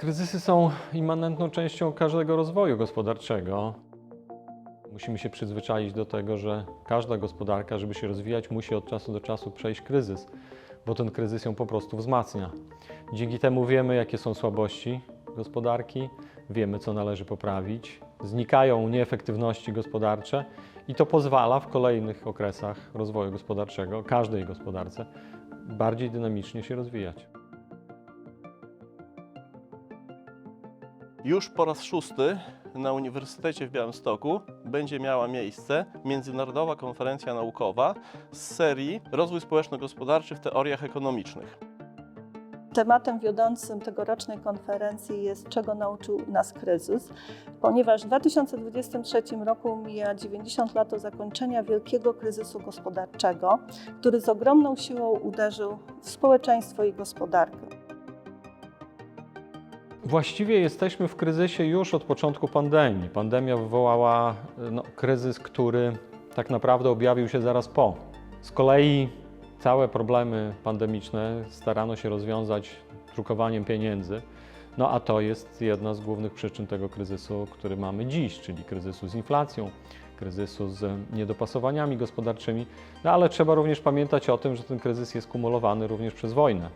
Kryzysy są immanentną częścią każdego rozwoju gospodarczego. Musimy się przyzwyczaić do tego, że każda gospodarka, żeby się rozwijać, musi od czasu do czasu przejść kryzys, bo ten kryzys ją po prostu wzmacnia. Dzięki temu wiemy, jakie są słabości gospodarki, wiemy, co należy poprawić, znikają nieefektywności gospodarcze i to pozwala w kolejnych okresach rozwoju gospodarczego, każdej gospodarce, bardziej dynamicznie się rozwijać. Już po raz szósty na Uniwersytecie w Białymstoku będzie miała miejsce Międzynarodowa Konferencja Naukowa z serii Rozwój społeczno-gospodarczy w teoriach ekonomicznych. Tematem wiodącym tegorocznej konferencji jest Czego nauczył nas kryzys, ponieważ w 2023 roku mija 90 lat od zakończenia wielkiego kryzysu gospodarczego, który z ogromną siłą uderzył w społeczeństwo i gospodarkę. Właściwie jesteśmy w kryzysie już od początku pandemii. Pandemia wywołała no, kryzys, który tak naprawdę objawił się zaraz po. Z kolei całe problemy pandemiczne starano się rozwiązać drukowaniem pieniędzy. No a to jest jedna z głównych przyczyn tego kryzysu, który mamy dziś, czyli kryzysu z inflacją, kryzysu z niedopasowaniami gospodarczymi. No ale trzeba również pamiętać o tym, że ten kryzys jest kumulowany również przez wojnę.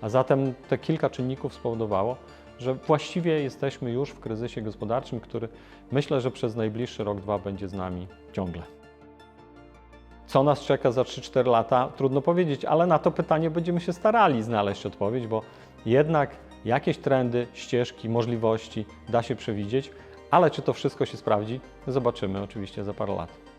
A zatem te kilka czynników spowodowało, że właściwie jesteśmy już w kryzysie gospodarczym, który myślę, że przez najbliższy rok, dwa będzie z nami ciągle. Co nas czeka za 3-4 lata, trudno powiedzieć, ale na to pytanie będziemy się starali znaleźć odpowiedź, bo jednak jakieś trendy, ścieżki, możliwości da się przewidzieć, ale czy to wszystko się sprawdzi, zobaczymy oczywiście za parę lat.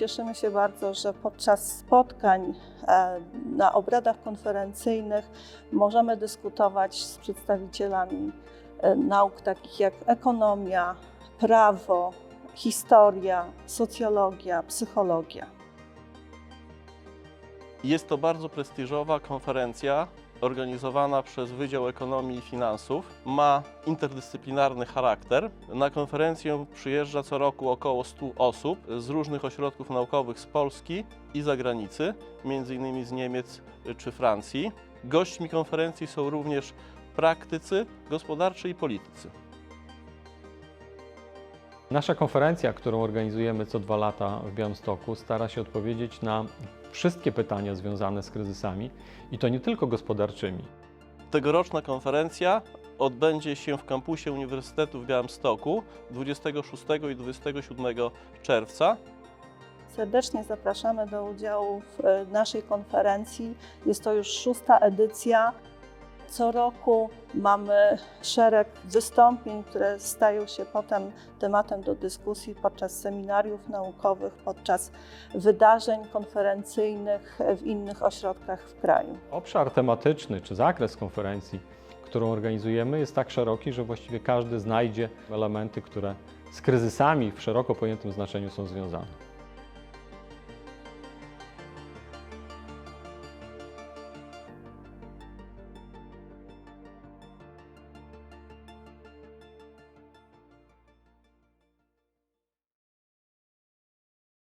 Cieszymy się bardzo, że podczas spotkań e, na obradach konferencyjnych możemy dyskutować z przedstawicielami e, nauk takich jak ekonomia, prawo, historia, socjologia, psychologia. Jest to bardzo prestiżowa konferencja organizowana przez Wydział Ekonomii i Finansów. Ma interdyscyplinarny charakter. Na konferencję przyjeżdża co roku około 100 osób z różnych ośrodków naukowych z Polski i zagranicy, m.in. z Niemiec czy Francji. Gośćmi konferencji są również praktycy gospodarczy i politycy. Nasza konferencja, którą organizujemy co dwa lata w Białymstoku, stara się odpowiedzieć na wszystkie pytania związane z kryzysami i to nie tylko gospodarczymi. Tegoroczna konferencja odbędzie się w kampusie Uniwersytetu w Białymstoku 26 i 27 czerwca. Serdecznie zapraszamy do udziału w e, naszej konferencji. Jest to już szósta edycja. Co roku mamy szereg wystąpień, które stają się potem tematem do dyskusji podczas seminariów naukowych, podczas wydarzeń konferencyjnych w innych ośrodkach w kraju. Obszar tematyczny czy zakres konferencji, którą organizujemy, jest tak szeroki, że właściwie każdy znajdzie elementy, które z kryzysami w szeroko pojętym znaczeniu są związane.